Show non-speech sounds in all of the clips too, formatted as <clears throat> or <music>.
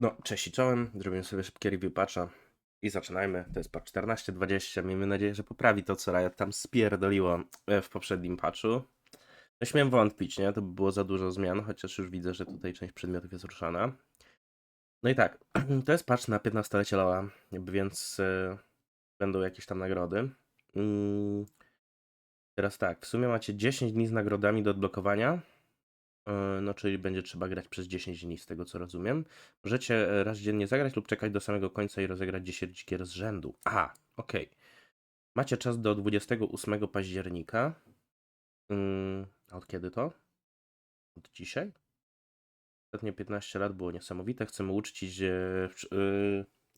No, cześć i czołem. Zrobimy sobie szybkie review patcha i zaczynajmy. To jest patch 14.20. Miejmy nadzieję, że poprawi to, co Riot tam spierdoliło e, w poprzednim patchu. No, śmiem wątpić, nie? To by było za dużo zmian, chociaż już widzę, że tutaj część przedmiotów jest ruszana. No i tak, <clears throat> to jest patch na 15-lecie Loa, jakby więc e, będą jakieś tam nagrody. Teraz tak, w sumie macie 10 dni z nagrodami do odblokowania. E, No, czyli będzie trzeba grać przez 10 dni, z tego co rozumiem. Możecie e, raz dziennie zagrać lub czekać do samego końca i rozegrać 10 gier z rzędu. A, okej. Macie czas do 28 października. Mm, a od kiedy to? Od dzisiaj? Ostatnie 15 lat było niesamowite. Chcemy uczcić, e,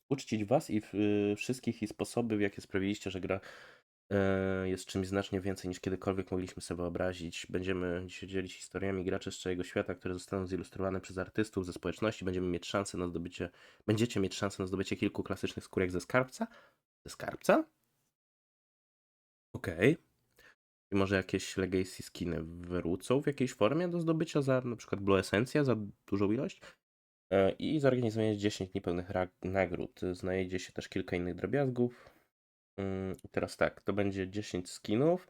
uczcić Was i w- wszystkich i sposoby, w jakie sprawiliście, że gra jest czymś znacznie więcej niż kiedykolwiek mogliśmy sobie wyobrazić. Będziemy dzisiaj dzielić historiami graczy z całego świata, które zostaną zilustrowane przez artystów ze społeczności. Będziemy mieć szansę na zdobycie, będziecie mieć szansę na zdobycie kilku klasycznych skórek ze skarbca. Ze skarbca? Okej. I może jakieś legacy skiny wrócą w jakiejś formie do zdobycia za na przykład Blue Essencja, za dużą ilość. E, I zorganizujemy 10 dni pełnych nagród. Znajdzie się też kilka innych drobiazgów. Mm, Teraz tak, to będzie 10 skinów,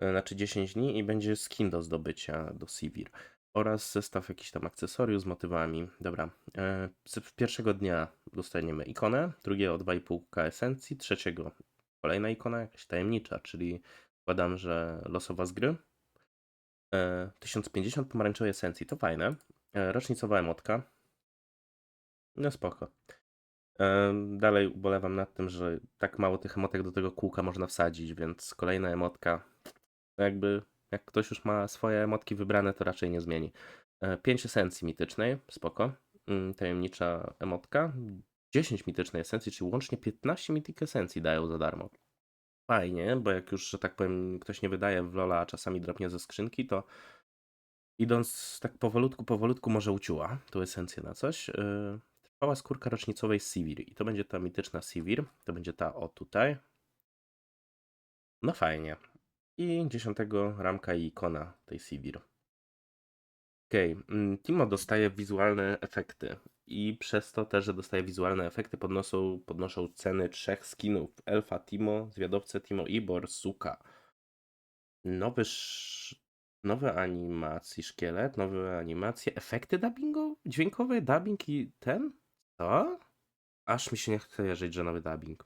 e, znaczy 10 dni i będzie skin do zdobycia do Sivir oraz zestaw jakichś tam akcesoriów z motywami. Dobra, e, z- pierwszego dnia dostaniemy ikonę, drugiego 2,5k esencji, trzeciego kolejna ikona jakaś tajemnicza, czyli zakładam, że losowa z gry. E, 1050 pomarańczowej esencji, to fajne. E, rocznicowa emotka. No spoko. Dalej ubolewam nad tym, że tak mało tych emotek do tego kółka można wsadzić, więc kolejna emotka, no jakby jak ktoś już ma swoje emotki wybrane, to raczej nie zmieni. 5 esencji mitycznej, spoko. Mm, Tajemnicza emotka. 10 mitycznej esencji, czyli łącznie 15 mityk esencji dają za darmo. Fajnie, bo jak już, że tak powiem, ktoś nie wydaje w Lola, a czasami dropnie ze skrzynki, to idąc tak powolutku, powolutku może uciuła tą esencję na coś. Trwała skórka rocznicowej Sivir i to będzie ta mityczna Sivir, to będzie ta o tutaj. No fajnie. I dziesiątego ramka i ikona tej Sivir. Okej, mm, Timo dostaje wizualne efekty i przez to też, że dostaje wizualne efekty podnoszą, podnoszą ceny trzech skinów. Elfa Timo, Zwiadowcę Timo i Borsuka. Nowy sz... Nowe animacje, szkielet, nowe animacje, efekty dubbingo, dźwiękowe, dubbing i ten? Co? Aż mi się nie chce wierzyć, że nowy dubbing.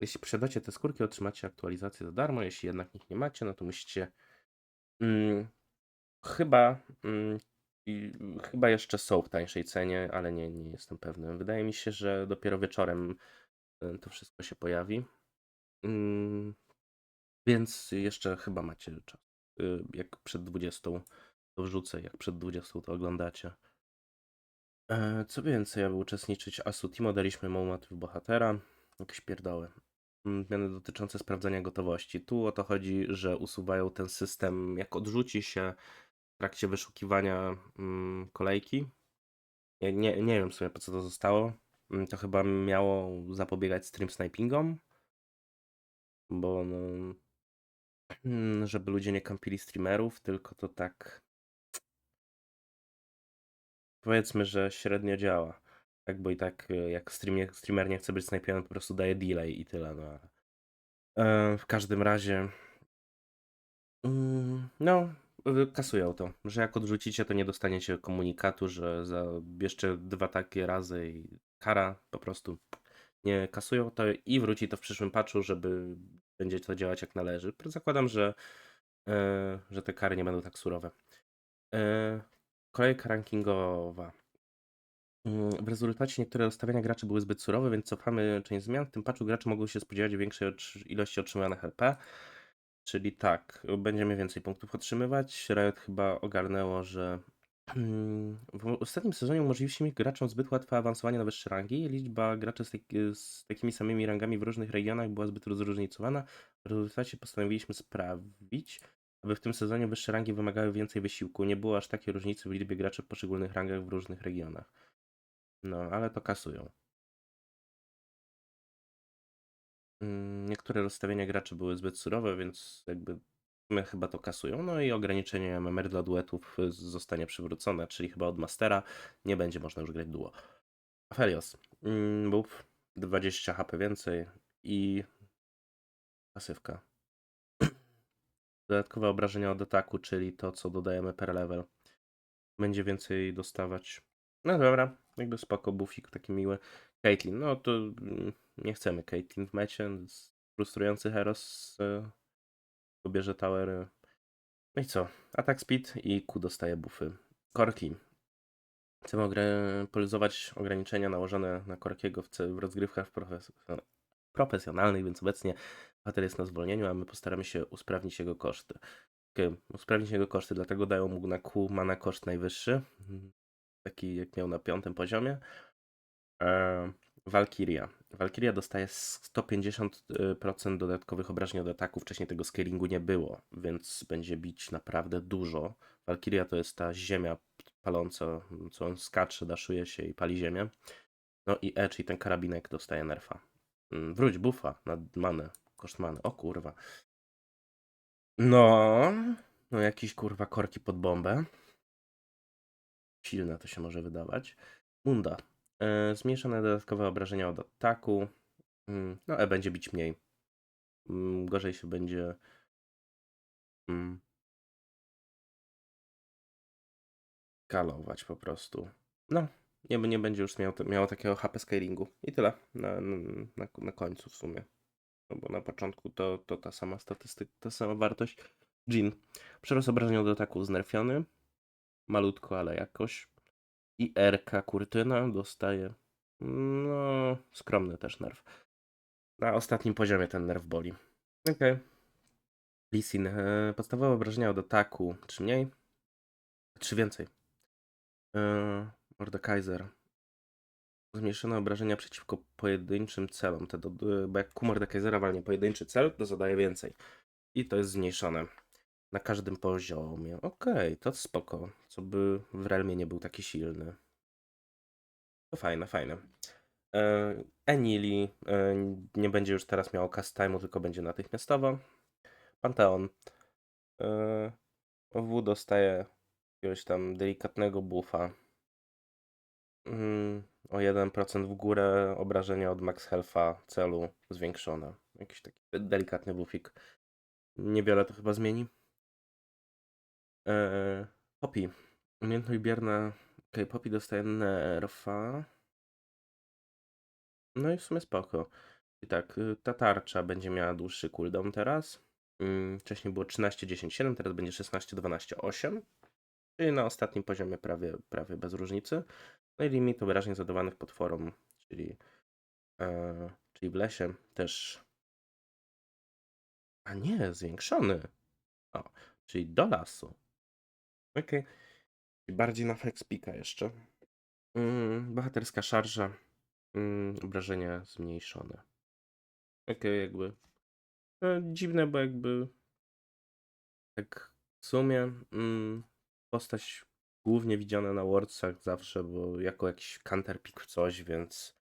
Jeśli posiadacie te skórki, otrzymacie aktualizację za darmo. Jeśli jednak ich nie macie, no to musicie. Mm, chyba. Mm, i, chyba jeszcze są w tańszej cenie, ale nie, nie jestem pewny. Wydaje mi się, że dopiero wieczorem y, to wszystko się pojawi. Mm, więc jeszcze chyba macie czas. Y, Jak przed 20 to wrzucę, jak przed 20 to oglądacie. E, Co więcej, aby uczestniczyć Asu Timo daliśmy mu motyw bohatera. Jakieś pierdoły. Mm, Zmiany dotyczące sprawdzania gotowości. Tu o to chodzi, że usuwają ten system, jak odrzuci się w trakcie wyszukiwania mm, kolejki. Nie, nie wiem w sumie po co to zostało. Mm, To chyba miało zapobiegać stream snipingom, bo no, mm, żeby ludzie nie kampili streamerów, tylko to tak powiedzmy, że średnio działa. Tak, bo i tak e, jak streamie, streamer nie chce być snajpiony, po prostu daje delay i tyle. No. E, w każdym razie, mm, no, y, kasują to, że jak odrzucicie, to nie dostaniecie komunikatu, że za jeszcze dwa takie razy i kara po prostu nie kasują to i wróci to w przyszłym patchu, żeby będzie to działać jak należy. Zakładam, że, e, że te kary nie będą tak surowe. E, Kolejka rankingowa. Mm, W rezultacie niektóre ustawienia graczy były zbyt surowe, więc cofamy część zmian. W tym patchu gracze mogą się spodziewać większej ilości otrzymywanych LP. Czyli tak, będziemy więcej punktów otrzymywać. Riot chyba ogarnęło, że mm, w ostatnim sezonie umożliwiliśmy graczom zbyt łatwe awansowanie na wyższe rangi. Liczba graczy z, taki, z takimi samymi rangami w różnych regionach była zbyt zróżnicowana. W rezultacie postanowiliśmy sprawić, w tym sezonie wyższe rangi wymagały więcej wysiłku. Nie było aż takiej różnicy w liczbie graczy w poszczególnych rangach w różnych regionach. No, ale to kasują. Mm, Niektóre rozstawienia graczy były zbyt surowe, więc jakby My chyba to kasują. No i ograniczenie MMR dla duetów zostanie przywrócone, czyli chyba od Mastera nie będzie można już grać duo. Aphelios. Mm, Buff 20 HP więcej i pasywka. Dodatkowe obrażenia od ataku, czyli to, co dodajemy per level. Będzie więcej dostawać. No dobra, jakby spoko, buffik taki miły. Caitlyn, no to mm, nie chcemy Caitlyn w mecie. Frustrujący Heros y, pobierze towery. No i co? Attack speed i Q dostaje buffy. Korki. Chcemy poluzować ograniczenia nałożone na Korkiego w, w rozgrywkach profes- profesjonalnych, więc obecnie bohater jest na zwolnieniu, a my postaramy się usprawnić jego koszty. Usprawnić jego koszty, dlatego dają mu na Q mana koszt najwyższy, taki jak miał na piątym poziomie. E, Valkyria. Valkyria dostaje 150% dodatkowych obrażeń od ataku. Wcześniej tego scalingu nie było, więc będzie bić naprawdę dużo. Valkyria to jest ta ziemia paląca, co on skacze, daszuje się i pali ziemię. No i E, czyli ten karabinek dostaje nerfa. Mm, Wróć buffa na manę, koszt many. O kurwa. No, no jakieś kurwa korki pod bombę. Silne to się może wydawać. Munda. E, zmniejszone dodatkowe obrażenia od ataku. Mm, No, E będzie bić mniej. Mm, Gorzej się będzie. Kalować po prostu. No, nie, nie będzie już miał, miało takiego HP scalingu. I tyle na, na, na końcu w sumie. No bo na początku to, to ta sama statystyka, ta sama wartość. Jean. Przerost obrażenia od ataku znerfiony. Malutko, ale jakoś. I RK Kurtyna dostaje. No, skromny też nerw. Na ostatnim poziomie ten nerw boli. Okej. Okay. Lisin. E, podstawowe obrażenia od ataku. Czy mniej? Czy więcej? E, Mordekaiser. Zmniejszone obrażenia przeciwko pojedynczym celom. Te do, bo jak ku Mordekaisera walnie pojedynczy cel, to zadaje więcej. I to jest zmniejszone. Na każdym poziomie. Okej, okay, to spoko. Co by w Realmie nie był taki silny. To fajne, fajne. E, Enili e, nie będzie już teraz miało cast time'u, tylko będzie natychmiastowo. Panteon. E, W dostaje jakiegoś tam delikatnego buffa. Mm, o 1% w górę obrażenia od max health'a celu zwiększone. Jakiś taki delikatny buffik. Niewiele to chyba zmieni. Eee, Poppy. Umiejętność bierna. Ok, Poppy dostaje nerfa. No i w sumie spoko. I tak, y, ta tarcza będzie miała dłuższy cooldown teraz. Mm, Wcześniej było 13, 10, 7, teraz będzie 16, 12, 8. Czyli na ostatnim poziomie prawie, prawie bez różnicy. No i limit obrażeń zadawanych potworom, czyli, e, czyli w lesie też. A nie, zwiększony. O, czyli do lasu. Okej. Okay. Bardziej na flexpika jeszcze. Mm, bohaterska szarża. Mm, obrażenia zmniejszone. Okej, okay, jakby. No, dziwne, bo jakby. Tak w sumie. Mm, postać głównie widziana na Wordsach zawsze, bo jako jakiś counterpick coś, więc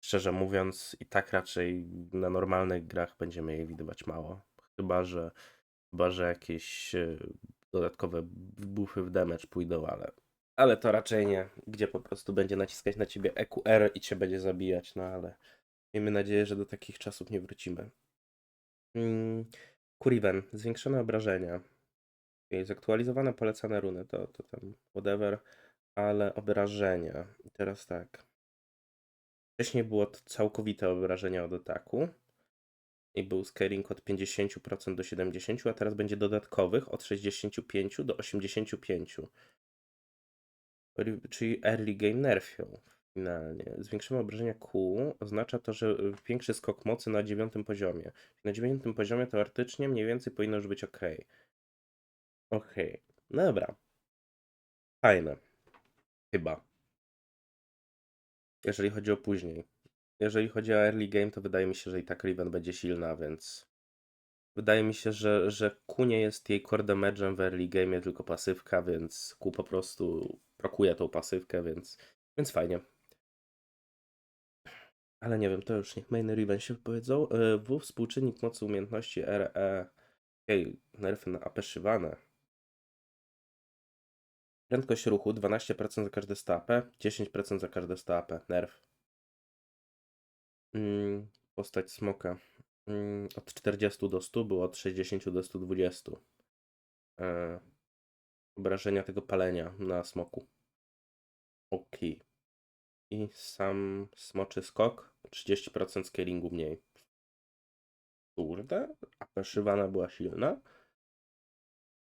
szczerze mówiąc i tak raczej na normalnych grach będziemy jej widywać mało. Chyba, że chyba, że jakieś e, dodatkowe buffy w damage pójdą, ale ale to raczej nie, gdzie po prostu będzie naciskać na ciebie EQR i cię będzie zabijać, no ale miejmy nadzieję, że do takich czasów nie wrócimy. Mm, Kuriven, zwiększone obrażenia. Okay, zaktualizowane polecane runy, to, to tam whatever, ale obrażenia. I teraz tak. Wcześniej było to całkowite obrażenia od ataku i był scaling od 50% do 70%, a teraz będzie dodatkowych od 65 do 85. Czyli early game nerfią finalnie. Zwiększenie obrażenia Q oznacza to, że większy skok mocy na dziewiątym poziomie. Na dziewiątym poziomie teoretycznie mniej więcej powinno już być ok. Okej, okay. dobra. Fajne. Chyba. Jeżeli chodzi o później. Jeżeli chodzi o early game, to wydaje mi się, że i tak Riven będzie silna, więc wydaje mi się, że, że Q nie jest jej core damage'em w early game, tylko pasywka, więc Q po prostu prokuje tą pasywkę, więc, więc fajnie. Ale nie wiem, to już niech main Riven się wypowiedzą. W współczynnik mocy umiejętności RE Okej, nerfy na AP szywane. Prędkość ruchu 12% za każde 100 AP, 10% za każde 100 AP. Nerf. Mm, postać smoka. Mm, od 40 do 100 było od 60 do 120. E, obrażenia tego palenia na smoku. Ok. I sam smoczy skok 30% scalingu mniej. Kurde, a szywana była silna.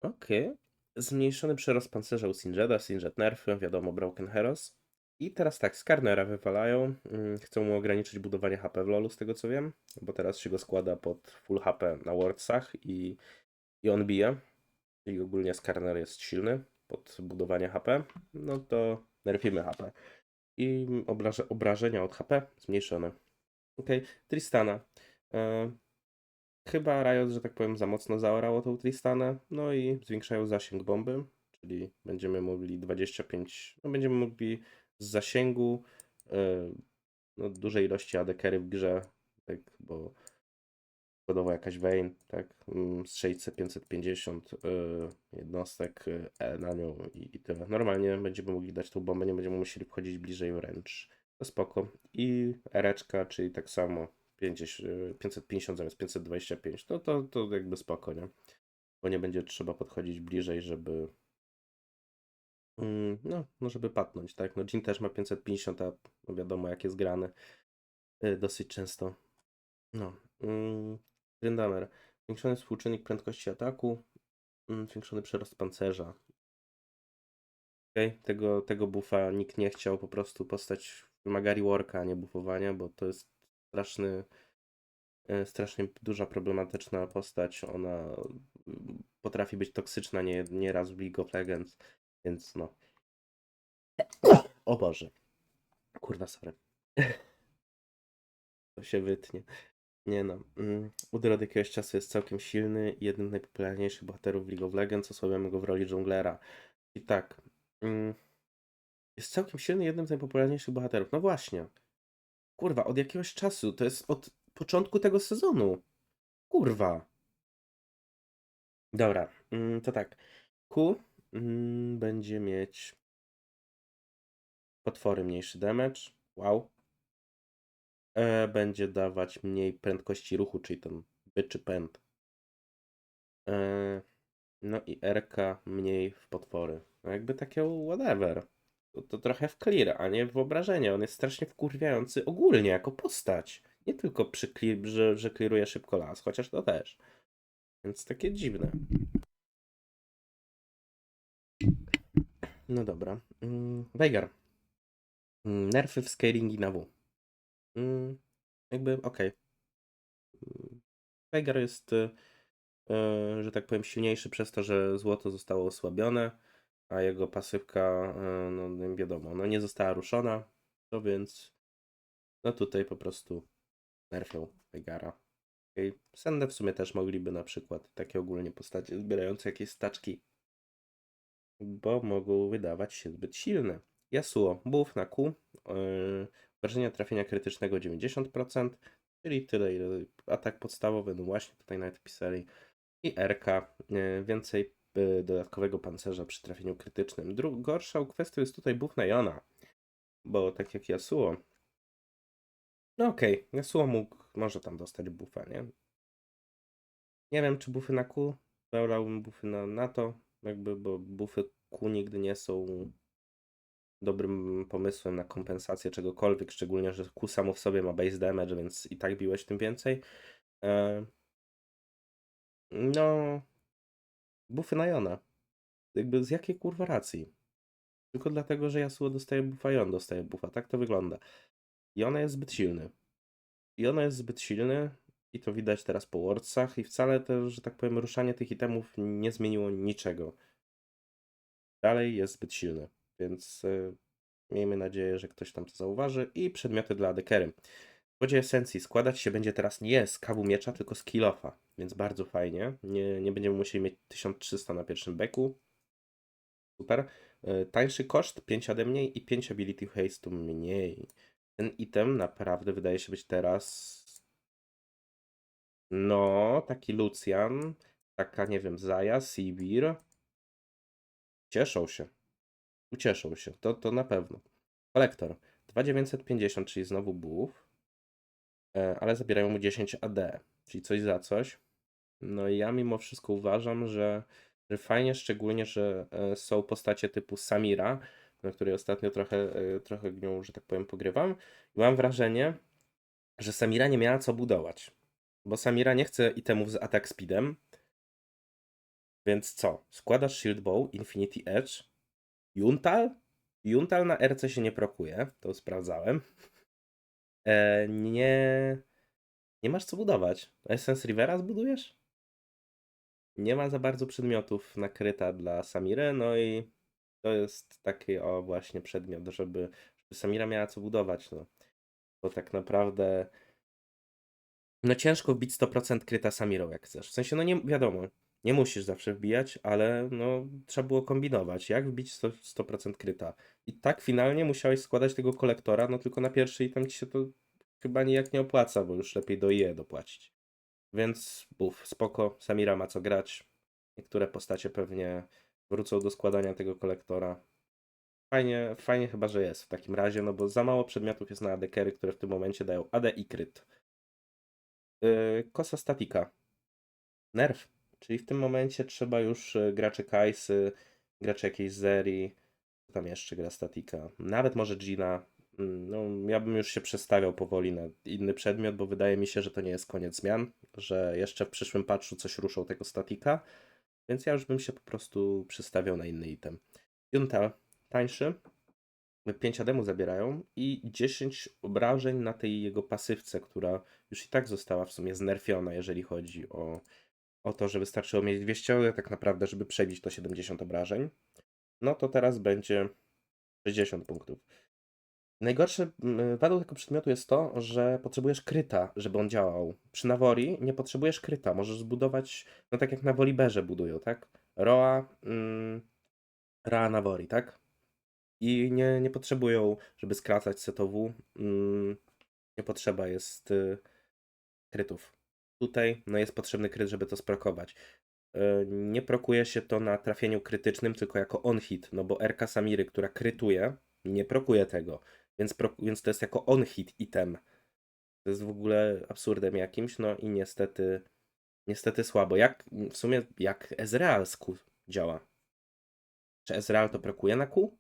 Okej. Zmniejszony przyrost pancerza u Singeda, Singed nerfy, wiadomo, Broken Heroes. I teraz tak, Skarnera wywalają. mm, Chcą mu ograniczyć budowanie HP w LoLu, z tego co wiem, bo teraz się go składa pod full HP na Wordsach i, i on bije. I ogólnie Skarner jest silny pod budowanie HP. No to nerfimy HP. I obraże, obrażenia od HP zmniejszone. Okej, Tristana. E, Chyba Riot, że tak powiem, za mocno zaorało tą Tristanę, no i zwiększają zasięg bomby, czyli będziemy mogli 25, no będziemy mogli z zasięgu yy, no, dużej ilości AD-carry w grze, tak, bo przykładowo jakaś Vayne, tak, mm, strzelić sobie 550 yy, jednostek yy, E na nią i, i tyle. Normalnie będziemy mogli dać tą bombę, nie będziemy musieli wchodzić bliżej wręcz. To spoko. I Ereczka, czyli tak samo 50, 550 zamiast 525, no to, to jakby spoko, nie? Bo nie będzie trzeba podchodzić bliżej, żeby mm, no, no żeby patnąć, tak? No Jin też ma 550, a no wiadomo jak jest grany y, dosyć często. No. Mm, Grindamer. Zwiększony współczynnik prędkości ataku, mm, zwiększony przyrost pancerza. Okej, tego, tego buffa nikt nie chciał, po prostu postać wymaga reworka, a nie buffowania, bo to jest straszny, e, strasznie duża problematyczna postać. Ona mm, potrafi być toksyczna nie, nieraz w League of Legends, więc no. O Boże. Kurwa, sorry. <laughs> To się wytnie. Nie no. Mm, Udyr od jakiegoś czasu jest całkiem silny i jednym z najpopularniejszych bohaterów League of Legends. Osłabiamy go w roli dżunglera. I tak. mm, Jest całkiem silny, jednym z najpopularniejszych bohaterów. No właśnie. Kurwa, od jakiegoś czasu. To jest od początku tego sezonu. Kurwa. Dobra, mm, to tak. Q mm, będzie mieć potwory mniejszy damage. Wow. E będzie dawać mniej prędkości ruchu, czyli ten byczy pęd. E, no i RK mniej w potwory. No jakby takie whatever. To, trochę w clear, a nie w wyobrażenie. On jest strasznie wkurwiający ogólnie jako postać. Nie tylko przy clear, że, że clearuje szybko las, chociaż to też. Więc takie dziwne. No dobra. Mm, Veigar. Mm, Nerfy w scalingi na W. Mm, jakby okej. Mm, Veigar jest, y, y, że tak powiem, silniejszy przez to, że złoto zostało osłabione, a jego pasywka, y, no no wiadomo, no nie została ruszona, no więc no tutaj po prostu nerfią Veigara. Okay. Sendę w sumie też mogliby na przykład takie ogólnie postacie zbierające jakieś staczki, bo mogą wydawać się zbyt silne. Yasuo, buff na Q, yy, trafienia krytycznego 90%, czyli tyle ile atak podstawowy, no właśnie tutaj nawet pisali. I RK, yy, więcej yy, dodatkowego pancerza przy trafieniu krytycznym. Dru gorszą kwestią jest tutaj buff na Jona, bo tak jak Yasuo, no okej, okay. Yasuo mógł, może tam dostać buffa, nie? Nie wiem, czy buffy na Q, wolałbym buffy na, na to, jakby, bo buffy Q nigdy nie są dobrym pomysłem na kompensację czegokolwiek, szczególnie, że Q samo w sobie ma base damage, więc i tak biłeś tym więcej. E... No, buffy na Jona. Jakby z jakiej kurwa racji? Tylko dlatego, że Yasuo dostaje buffa i on dostaje buffa. Tak to wygląda. I ona jest zbyt silny. I ona jest zbyt silny i to widać teraz po Wordsach i wcale to, że tak powiem, ruszanie tych itemów nie zmieniło niczego. Dalej jest zbyt silny, więc yy, miejmy nadzieję, że ktoś tam to zauważy. I przedmioty dla adekery. Wodzie esencji składać się będzie teraz nie z kawu miecza, tylko z kilofa, więc bardzo fajnie. Nie, nie będziemy musieli mieć 1300 na pierwszym beku. Super. Yy, tańszy koszt, 5 ade mniej i 5 ability haste mniej ten item naprawdę wydaje się być teraz. No, taki Lucian, taka, nie wiem, Zaja, Sibir, cieszą się. Ucieszą się, to, to na pewno. Kolektor 2950, czyli znowu buff, e, ale zabierają mu 10 AD, czyli coś za coś. No i ja mimo wszystko uważam, że, że fajnie, szczególnie, że e, są postacie typu Samira, na której ostatnio trochę, e, trochę nią, że tak powiem, pogrywam. I mam wrażenie, że Samira nie miała co budować. Bo Samira nie chce itemów z attack speedem. Więc co? Składasz Shield Bow, Infinity Edge, Juntal? Juntal na RC się nie prokuje, to sprawdzałem. E, nie, nie masz co budować. Essence Rivera zbudujesz? Nie ma za bardzo przedmiotów nakryta dla Samiry, no i to jest taki o właśnie przedmiot, żeby, żeby Samira miała co budować. No. Bo tak naprawdę no ciężko wbić 100% kryta Samirą jak chcesz. W sensie, no nie wiadomo, nie musisz zawsze wbijać, ale no trzeba było kombinować, jak wbić 100%, 100% kryta. I tak finalnie musiałeś składać tego kolektora, no tylko na pierwszy item ci się to chyba nijak nie opłaca, bo już lepiej do IE dopłacić. Więc buf, spoko, Samira ma co grać. Niektóre postacie pewnie wrócą do składania tego kolektora. Fajnie, fajnie chyba, że jest w takim razie, no bo za mało przedmiotów jest na AD-kery, które w tym momencie dają AD i kryt. Yy, kosa statika. Nerf. Czyli w tym momencie trzeba już y, graczy Kajsy, graczy jakiejś Zeri, tam jeszcze gra statika. Nawet może Gina. Mm, No, ja bym już się przestawiał powoli na inny przedmiot, bo wydaje mi się, że to nie jest koniec zmian, że jeszcze w przyszłym patchu coś ruszą tego statika, więc ja już bym się po prostu przestawiał na inny item. Junta tańszy, 5 ademu zabierają i 10 obrażeń na tej jego pasywce, która już i tak została w sumie znerfiona, jeżeli chodzi o, o to, że wystarczyło mieć 200, ale tak naprawdę, żeby przebić to 70 obrażeń. No to teraz będzie 60 punktów. Najgorsze wadą tego przedmiotu jest to, że potrzebujesz kryta, żeby on działał. Przy Nawori nie potrzebujesz kryta, możesz zbudować, no tak jak na Voliberze budują, tak? Roa, mm, Ra Nawori, tak? I nie, nie potrzebują, żeby skracać setowu. Mm, nie potrzeba jest y, krytów. Tutaj no jest potrzebny kryt, żeby to sprokować. Y, nie prokuje się to na trafieniu krytycznym, tylko jako on-hit, no bo RK Samiry, która krytuje, nie prokuje tego, więc, pro, więc to jest jako on-hit item. To jest w ogóle absurdem jakimś, no i niestety niestety słabo. Jak w sumie jak Ezreal z Q działa? Czy Ezreal to prokuje na Q?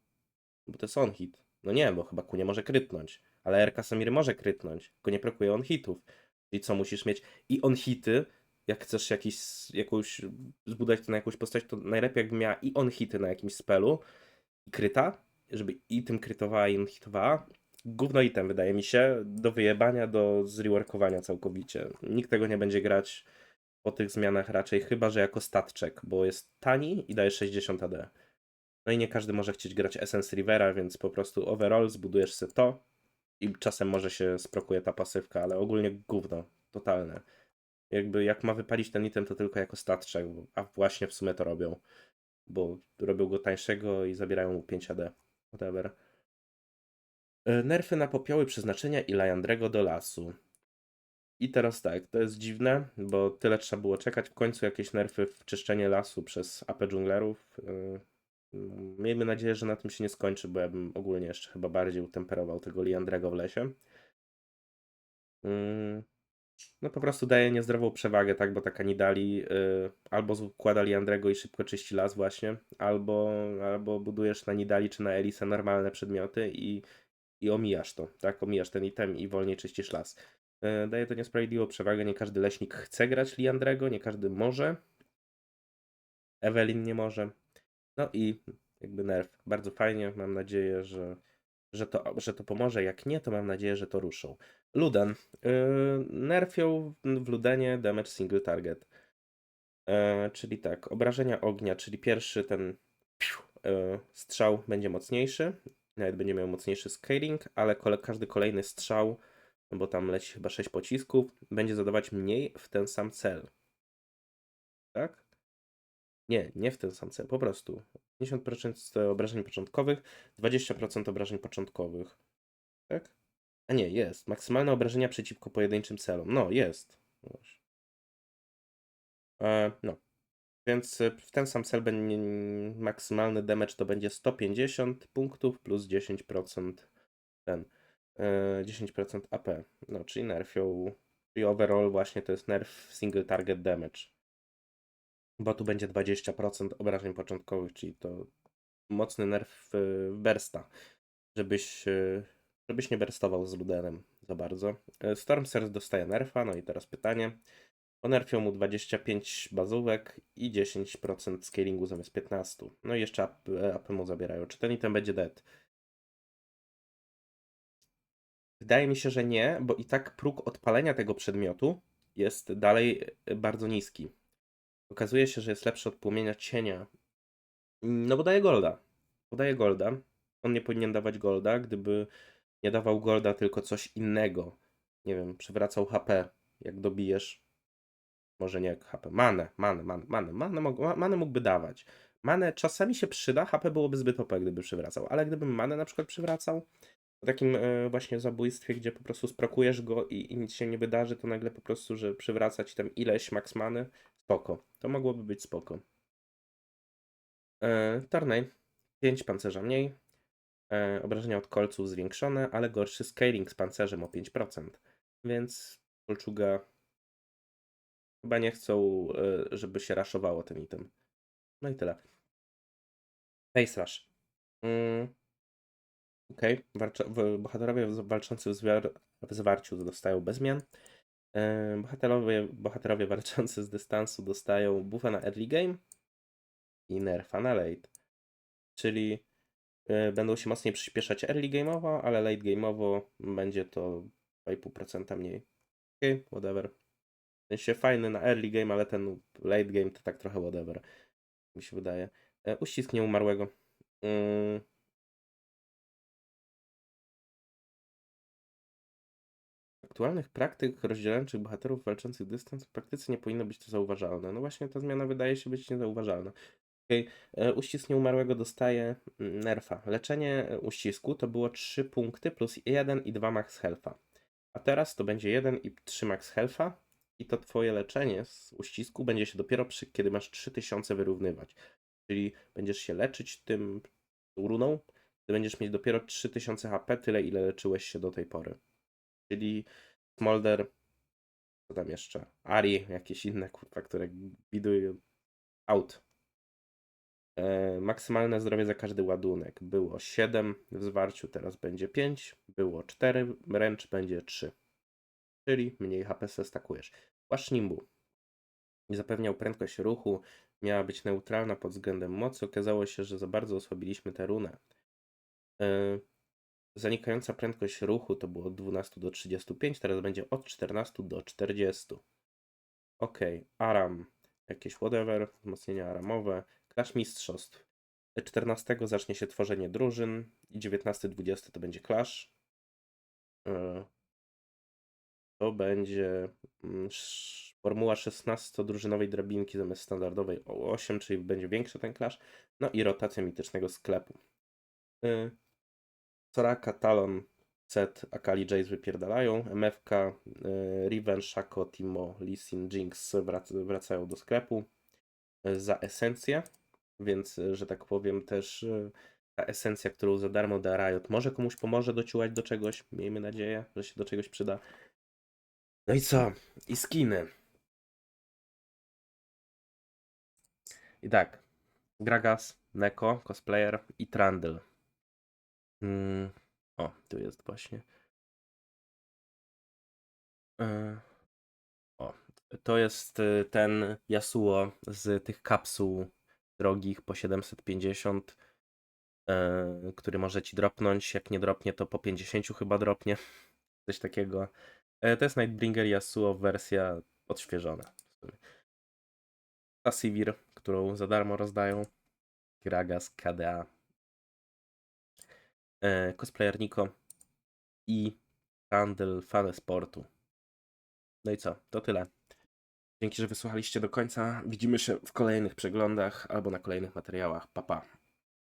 Bo to jest on hit. No nie, bo chyba Q nie może krytnąć. Ale RK Samir może krytnąć, tylko nie prokuje on Czyli co musisz mieć? I on hity, jak chcesz jakiś, jakąś, zbudować to na jakąś postać, to najlepiej jakby miała i on hity na jakimś spelu i kryta, żeby i tym krytowała i on hitowała. Gówno item wydaje mi się, do wyjebania, do zreworkowania całkowicie. Nikt tego nie będzie grać po tych zmianach raczej, chyba że jako statczek, bo jest tani i daje 60 AD. No i nie każdy może chcieć grać Essence Rivera, więc po prostu overall zbudujesz sobie to i czasem może się sprokuje ta pasywka, ale ogólnie gówno, totalne. Jakby jak ma wypalić ten item, to tylko jako statczek, a właśnie w sumie to robią, bo robią go tańszego i zabierają mu 5 AD, whatever. E, Nerfy na popioły przeznaczenia i Lajandrego do lasu. I teraz tak, to jest dziwne, bo tyle trzeba było czekać. W końcu jakieś nerfy w czyszczenie lasu przez AP dżunglerów. Yy, Miejmy nadzieję, że na tym się nie skończy, bo ja bym ogólnie jeszcze chyba bardziej utemperował tego Liandrego w lesie. Yy, No po prostu daje niezdrową przewagę, tak, bo taka Nidali yy, albo składa Liandrego i szybko czyści las właśnie, albo, albo budujesz na Nidali czy na Elisa normalne przedmioty i, i omijasz to, tak, omijasz ten item i wolniej czyścisz las. Yy, Daje to niesprawiedliwą przewagę, nie każdy leśnik chce grać Liandrego, nie każdy może. Evelyn nie może. No i jakby nerf. Bardzo fajnie. Mam nadzieję, że, że, to, że to pomoże. Jak nie, to mam nadzieję, że to ruszą. Luden. Yy, nerfią w Ludenie damage single target. Yy, czyli tak, obrażenia ognia, czyli pierwszy ten yy, strzał będzie mocniejszy. Nawet będzie miał mocniejszy scaling, ale każdy kolejny strzał, no bo tam leci chyba 6 pocisków, będzie zadawać mniej w ten sam cel. Tak? Nie, nie w ten sam cel, po prostu. 50% obrażeń początkowych, 20% obrażeń początkowych. Tak? A nie, jest. Maksymalne obrażenia przeciwko pojedynczym celom. No, jest. E, no. Więc y, w ten sam cel będzie maksymalny damage to będzie 150 punktów plus 10% ten y, 10% AP. No, czyli nerfią, czyli overall właśnie to jest nerf single target damage. Bo tu będzie 20% obrażeń początkowych, czyli to mocny nerf y, w bursta, żebyś, y, żebyś nie burstował z Ludenem za bardzo. Y, Stormsers dostaje nerfa, no i teraz pytanie. Ponerfią mu 25 bazówek i 10% scalingu zamiast 15. No i jeszcze AP, AP mu zabierają. Czy ten item będzie dead? Wydaje mi się, że nie, bo i tak próg odpalenia tego przedmiotu jest dalej y, bardzo niski. Okazuje się, że jest lepszy od płomienia cienia. No bo daje golda. Bo daje golda. On nie powinien dawać golda, gdyby nie dawał golda, tylko coś innego. Nie wiem, przywracał HP, jak dobijesz. Może nie jak HP. Manę, manę, manę, manę, manę, manę mógłby dawać. Manę czasami się przyda, HP byłoby zbyt OP, gdyby przywracał, ale gdybym manę na przykład przywracał, po takim e, właśnie zabójstwie, gdzie po prostu sprokujesz go i, i nic się nie wydarzy, to nagle po prostu, że przywraca ci tam ileś max many, spoko. To mogłoby być spoko. E, Tornej, 5 pancerza mniej, e, obrażenia od kolców zwiększone, ale gorszy scaling z pancerzem o 5%, więc Kolczuga chyba nie chcą, e, żeby się raszowało ten item. No i tyle. Face Rush. Mm. Okej, w- bohaterowie walczący w, zwiar- w zwarciu dostają bez zmian. Bohaterowie, bohaterowie walczący z dystansu dostają buffa na early game i nerfa na late. Czyli e, będą się mocniej przyspieszać early game'owo, ale late game'owo będzie to 2,5% mniej. Okej, whatever. W sensie fajny na early game, ale ten late game to tak trochę whatever. Mi się wydaje. E, Uścisk nieumarłego. Mm. Aktualnych praktyk rozdzielających bohaterów walczących dystans w praktyce nie powinno być to zauważalne. No właśnie ta zmiana wydaje się być niezauważalna. Okay. Uścisk nieumarłego dostaje mm, nerfa. Leczenie e, uścisku to było 3 punkty plus 1 i 2 max health'a. A teraz to będzie 1 i 3 max health'a i to twoje leczenie z uścisku będzie się dopiero przy, kiedy masz 3000 wyrównywać. Czyli będziesz się leczyć tym runą, ty będziesz mieć dopiero 3000 HP, tyle ile leczyłeś się do tej pory. Czyli Smolder, co tam jeszcze? Ari, jakieś inne kurwa, które bidują out. E, maksymalne zdrowie za każdy ładunek było 7 w zwarciu, teraz będzie 5, było 4, wręcz będzie 3. Czyli mniej HP se stakujesz. Płaszcz Nimbu. Zapewniał prędkość ruchu, miała być neutralna pod względem mocy. Okazało się, że za bardzo osłabiliśmy tę runę. E, Zanikająca prędkość ruchu to było od 12 do 35, teraz będzie od 14 do 40. Ok, Aram, jakieś whatever, wzmocnienia aramowe, Clash Mistrzostw. 14 zacznie się tworzenie drużyn i 19-20 to będzie Clash. E, To będzie mm, formuła 16-drużynowej drabinki zamiast standardowej o 8, czyli będzie większy ten Clash. No i rotacja mitycznego sklepu. Soraka, Talon, Set, Akali, Jace wypierdalają. MFK, y, Riven, Shaco, Timo, Lee Sin, Jinx wrac- wracają do sklepu y, za esencję, więc, y, że tak powiem, też ta esencja, którą za darmo da Riot, może komuś pomoże dociułać do czegoś. Miejmy nadzieję, że się do czegoś przyda. No i co? I skiny. I tak. Gragas, Neko, cosplayer i Trundle. Mm, o, tu jest właśnie. E, O, to jest y, ten Yasuo z tych kapsuł drogich po 750, e, który może ci dropnąć. Jak nie dropnie, to po 50 chyba dropnie. <laughs> Coś takiego. E, To jest Nightbringer Yasuo wersja odświeżona. Ta Sivir, którą za darmo rozdają. Gragas, KDA. E, Cosplayer Niko i Randall Fan Sportu. No i co? To tyle. Dzięki, że wysłuchaliście do końca. Widzimy się w kolejnych przeglądach albo na kolejnych materiałach. Pa, pa.